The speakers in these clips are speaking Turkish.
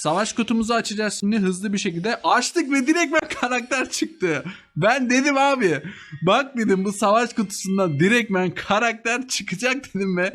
Savaş kutumuzu açacağız şimdi hızlı bir şekilde. Açtık ve direkt ben karakter çıktı. Ben dedim abi. Bak dedim bu savaş kutusundan direkt ben karakter çıkacak dedim ve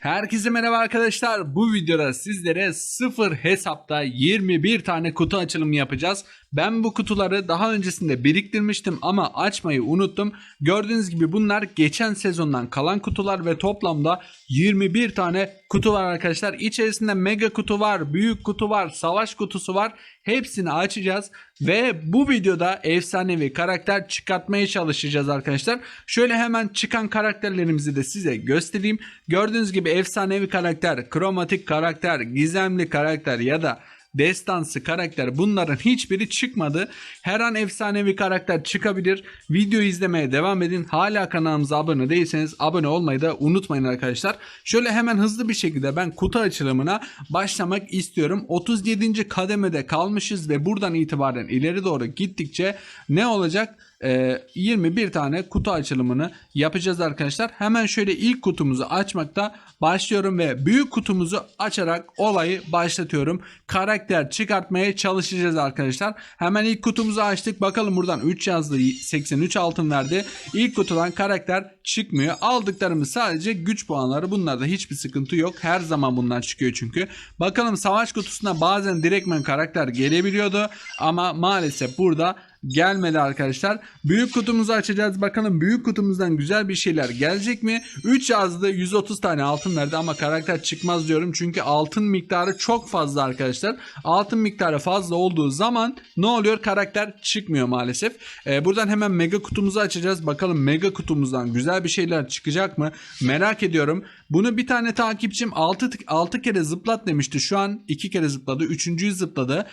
Herkese merhaba arkadaşlar. Bu videoda sizlere sıfır hesapta 21 tane kutu açılımı yapacağız. Ben bu kutuları daha öncesinde biriktirmiştim ama açmayı unuttum. Gördüğünüz gibi bunlar geçen sezondan kalan kutular ve toplamda 21 tane kutu var arkadaşlar. İçerisinde mega kutu var, büyük kutu var, savaş kutusu var. Hepsini açacağız ve bu videoda efsanevi karakter çıkartmaya çalışacağız arkadaşlar. Şöyle hemen çıkan karakterlerimizi de size göstereyim. Gördüğünüz gibi efsanevi karakter, kromatik karakter, gizemli karakter ya da destansı karakter bunların hiçbiri çıkmadı. Her an efsanevi karakter çıkabilir. Video izlemeye devam edin. Hala kanalımıza abone değilseniz abone olmayı da unutmayın arkadaşlar. Şöyle hemen hızlı bir şekilde ben kutu açılımına başlamak istiyorum. 37. kademede kalmışız ve buradan itibaren ileri doğru gittikçe ne olacak? Ee, 21 tane kutu açılımını yapacağız arkadaşlar. Hemen şöyle ilk kutumuzu açmakta başlıyorum ve büyük kutumuzu açarak olayı başlatıyorum. Karakter çıkartmaya çalışacağız arkadaşlar. Hemen ilk kutumuzu açtık. Bakalım buradan 3 yazdı 83 altın verdi. İlk kutudan karakter çıkmıyor. Aldıklarımız sadece güç puanları. Bunlarda hiçbir sıkıntı yok. Her zaman bunlar çıkıyor çünkü. Bakalım savaş kutusuna bazen direktmen karakter gelebiliyordu. Ama maalesef burada gelmedi arkadaşlar. Büyük kutumuzu açacağız. Bakalım büyük kutumuzdan güzel bir şeyler gelecek mi? 3 yazdı 130 tane altın verdi ama karakter çıkmaz diyorum. Çünkü altın miktarı çok fazla arkadaşlar. Altın miktarı fazla olduğu zaman ne oluyor? Karakter çıkmıyor maalesef. Ee, buradan hemen mega kutumuzu açacağız. Bakalım mega kutumuzdan güzel bir şeyler çıkacak mı? Merak ediyorum. Bunu bir tane takipçim 6, 6 kere zıplat demişti. Şu an 2 kere zıpladı. 3.yü zıpladı.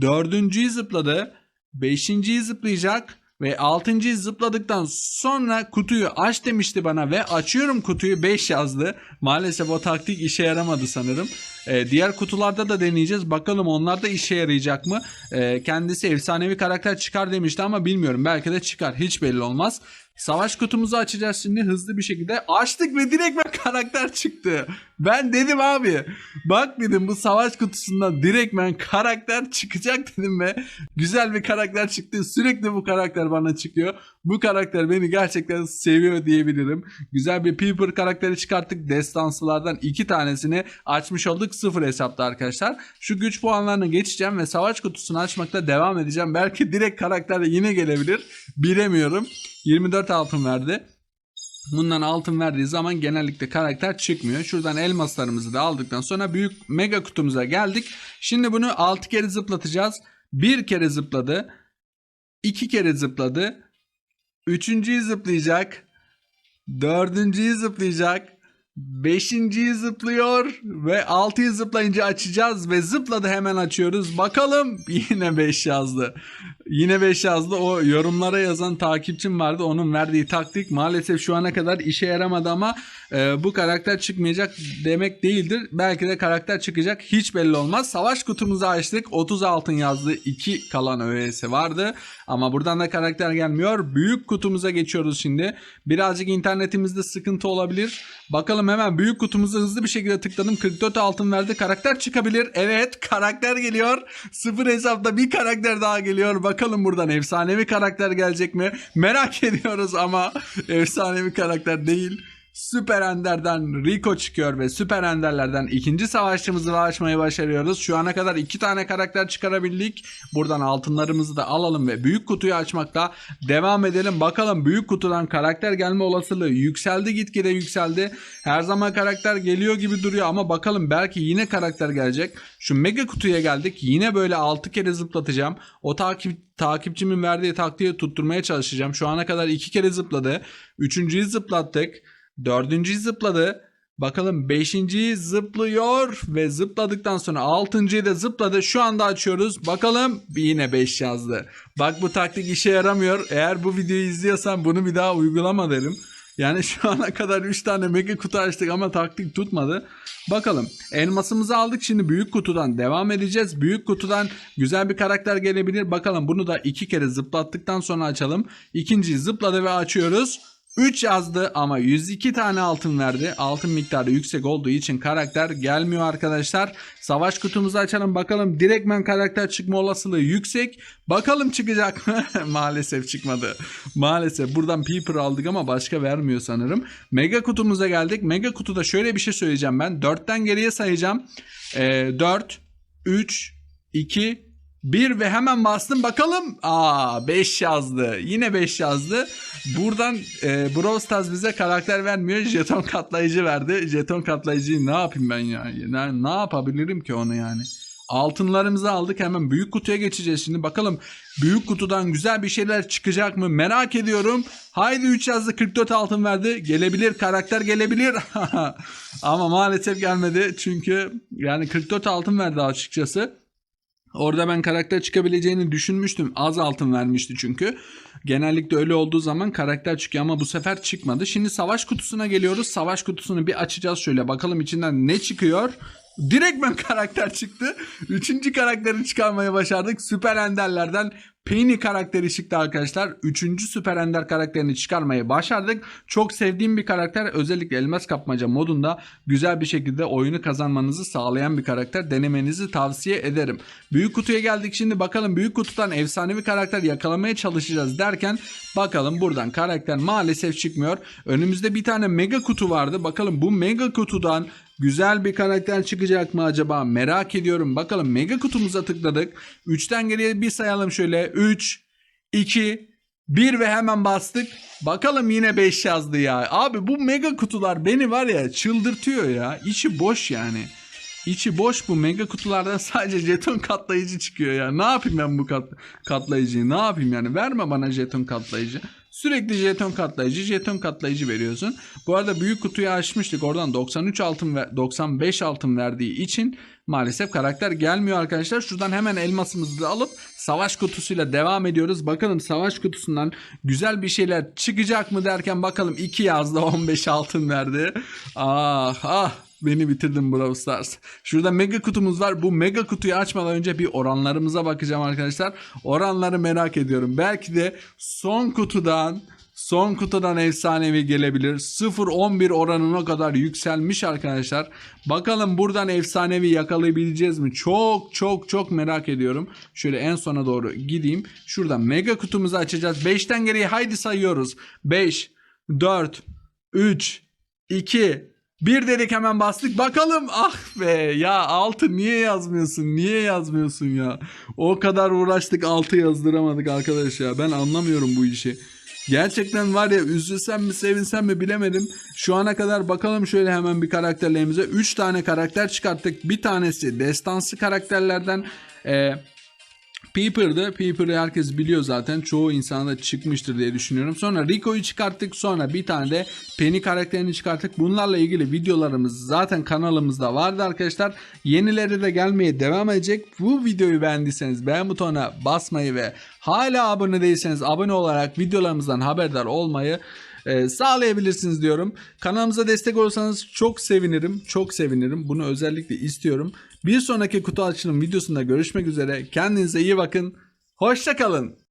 4.yü zıpladı. Beşinciyi zıplayacak ve altıncıyı zıpladıktan sonra kutuyu aç demişti bana ve açıyorum kutuyu 5 yazdı. Maalesef o taktik işe yaramadı sanırım. Ee, diğer kutularda da deneyeceğiz. Bakalım onlar da işe yarayacak mı? Ee, kendisi efsanevi karakter çıkar demişti ama bilmiyorum. Belki de çıkar. Hiç belli olmaz. Savaş kutumuzu açacağız şimdi hızlı bir şekilde. Açtık ve direkt ben karakter çıktı. Ben dedim abi. Bak dedim bu savaş kutusundan direkt ben karakter çıkacak dedim ve güzel bir karakter çıktı. Sürekli bu karakter bana çıkıyor. Bu karakter beni gerçekten seviyor diyebilirim. Güzel bir Peeper karakteri çıkarttık. Destansılardan iki tanesini açmış olduk. Sıfır hesapta arkadaşlar. Şu güç puanlarını geçeceğim ve savaş kutusunu açmakta devam edeceğim. Belki direkt karakter de yine gelebilir. Bilemiyorum. 24 altın verdi. Bundan altın verdiği zaman genellikle karakter çıkmıyor. Şuradan elmaslarımızı da aldıktan sonra büyük mega kutumuza geldik. Şimdi bunu 6 kere zıplatacağız. Bir kere zıpladı. 2 kere zıpladı. Üçüncüyü zıplayacak. Dördüncüyü zıplayacak. Beşinciyi zıplıyor ve altıyı zıplayınca açacağız ve zıpladı hemen açıyoruz. Bakalım yine 5 yazdı. Yine 5 yazdı. O yorumlara yazan takipçim vardı. Onun verdiği taktik maalesef şu ana kadar işe yaramadı ama e, bu karakter çıkmayacak demek değildir. Belki de karakter çıkacak. Hiç belli olmaz. Savaş kutumuzu açtık. 30 altın yazdı. 2 kalan öğesi vardı. Ama buradan da karakter gelmiyor. Büyük kutumuza geçiyoruz şimdi. Birazcık internetimizde sıkıntı olabilir. Bakalım hemen büyük kutumuzu hızlı bir şekilde tıkladım. 44 altın verdi. Karakter çıkabilir. Evet karakter geliyor. Sıfır hesapta bir karakter daha geliyor. Bakalım buradan efsanevi karakter gelecek mi? Merak ediyoruz ama efsanevi karakter değil. Süper Ender'den Rico çıkıyor ve Süper Ender'lerden ikinci savaşçımızı açmayı başarıyoruz. Şu ana kadar iki tane karakter çıkarabildik. Buradan altınlarımızı da alalım ve büyük kutuyu açmakla devam edelim. Bakalım büyük kutudan karakter gelme olasılığı yükseldi gitgide yükseldi. Her zaman karakter geliyor gibi duruyor ama bakalım belki yine karakter gelecek. Şu mega kutuya geldik. Yine böyle 6 kere zıplatacağım. O takip takipçimin verdiği taktiği tutturmaya çalışacağım. Şu ana kadar 2 kere zıpladı. Üçüncüyü zıplattık. Dördüncüyü zıpladı. Bakalım beşinciyi zıplıyor ve zıpladıktan sonra altıncıyı da zıpladı. Şu anda açıyoruz. Bakalım yine 5 yazdı. Bak bu taktik işe yaramıyor. Eğer bu videoyu izliyorsan bunu bir daha uygulama derim. Yani şu ana kadar 3 tane mega kutu açtık ama taktik tutmadı. Bakalım elmasımızı aldık şimdi büyük kutudan devam edeceğiz. Büyük kutudan güzel bir karakter gelebilir. Bakalım bunu da iki kere zıplattıktan sonra açalım. İkinciyi zıpladı ve açıyoruz. 3 yazdı ama 102 tane altın verdi. Altın miktarı yüksek olduğu için karakter gelmiyor arkadaşlar. Savaş kutumuzu açalım bakalım. Direktmen karakter çıkma olasılığı yüksek. Bakalım çıkacak mı? Maalesef çıkmadı. Maalesef buradan Peeper aldık ama başka vermiyor sanırım. Mega kutumuza geldik. Mega kutuda şöyle bir şey söyleyeceğim ben. 4'ten geriye sayacağım. Ee, 4, 3, 2, 1 ve hemen bastım bakalım. Aa 5 yazdı. Yine 5 yazdı. Buradan e, Brawl bize karakter vermiyor. Jeton katlayıcı verdi. Jeton katlayıcıyı ne yapayım ben ya? Ne, ne yapabilirim ki onu yani? Altınlarımızı aldık hemen büyük kutuya geçeceğiz şimdi. Bakalım büyük kutudan güzel bir şeyler çıkacak mı? Merak ediyorum. Haydi 3 yazdı 44 altın verdi. Gelebilir karakter gelebilir. Ama maalesef gelmedi. Çünkü yani 44 altın verdi açıkçası. Orada ben karakter çıkabileceğini düşünmüştüm. Az altın vermişti çünkü. Genellikle öyle olduğu zaman karakter çıkıyor ama bu sefer çıkmadı. Şimdi savaş kutusuna geliyoruz. Savaş kutusunu bir açacağız şöyle. Bakalım içinden ne çıkıyor. Direkt ben karakter çıktı. Üçüncü karakteri çıkarmayı başardık. Süper Ender'lerden Penny karakteri çıktı arkadaşlar. Üçüncü Süper Ender karakterini çıkarmayı başardık. Çok sevdiğim bir karakter. Özellikle elmas kapmaca modunda güzel bir şekilde oyunu kazanmanızı sağlayan bir karakter. Denemenizi tavsiye ederim. Büyük kutuya geldik şimdi. Bakalım büyük kutudan efsanevi karakter yakalamaya çalışacağız derken bakalım buradan karakter maalesef çıkmıyor. Önümüzde bir tane mega kutu vardı. Bakalım bu mega kutudan Güzel bir karakter çıkacak mı acaba? Merak ediyorum. Bakalım mega kutumuza tıkladık. 3'ten geriye bir sayalım şöyle. 3, 2, 1 ve hemen bastık. Bakalım yine 5 yazdı ya. Abi bu mega kutular beni var ya çıldırtıyor ya. İçi boş yani. İçi boş bu mega kutulardan sadece jeton katlayıcı çıkıyor ya. Ne yapayım ben bu kat, katlayıcıyı? Ne yapayım yani? Verme bana jeton katlayıcı. Sürekli jeton katlayıcı, jeton katlayıcı veriyorsun. Bu arada büyük kutuyu açmıştık. Oradan 93 altın ve 95 altın verdiği için maalesef karakter gelmiyor arkadaşlar. Şuradan hemen elmasımızı da alıp savaş kutusuyla devam ediyoruz. Bakalım savaş kutusundan güzel bir şeyler çıkacak mı derken bakalım 2 yazdı 15 altın verdi. Ah ah Beni bitirdin Brawl Stars. Şurada mega kutumuz var. Bu mega kutuyu açmadan önce bir oranlarımıza bakacağım arkadaşlar. Oranları merak ediyorum. Belki de son kutudan Son kutudan efsanevi gelebilir. 0-11 oranına kadar yükselmiş arkadaşlar. Bakalım buradan efsanevi yakalayabileceğiz mi? Çok çok çok merak ediyorum. Şöyle en sona doğru gideyim. Şuradan mega kutumuzu açacağız. 5'ten geriye haydi sayıyoruz. 5, 4, 3, 2, bir dedik hemen bastık. Bakalım ah be ya altı niye yazmıyorsun? Niye yazmıyorsun ya? O kadar uğraştık altı yazdıramadık arkadaş ya. Ben anlamıyorum bu işi. Gerçekten var ya üzülsem mi sevinsem mi bilemedim. Şu ana kadar bakalım şöyle hemen bir karakterlerimize. 3 tane karakter çıkarttık. Bir tanesi destansı karakterlerden. Eee Peeper'dı. Peeper'ı herkes biliyor zaten. Çoğu insana çıkmıştır diye düşünüyorum. Sonra Rico'yu çıkarttık. Sonra bir tane de Penny karakterini çıkarttık. Bunlarla ilgili videolarımız zaten kanalımızda vardı arkadaşlar. Yenileri de gelmeye devam edecek. Bu videoyu beğendiyseniz beğen butonuna basmayı ve hala abone değilseniz abone olarak videolarımızdan haberdar olmayı e, sağlayabilirsiniz diyorum. Kanalımıza destek olursanız çok sevinirim. Çok sevinirim. Bunu özellikle istiyorum. Bir sonraki kutu açılım videosunda görüşmek üzere. Kendinize iyi bakın. Hoşçakalın.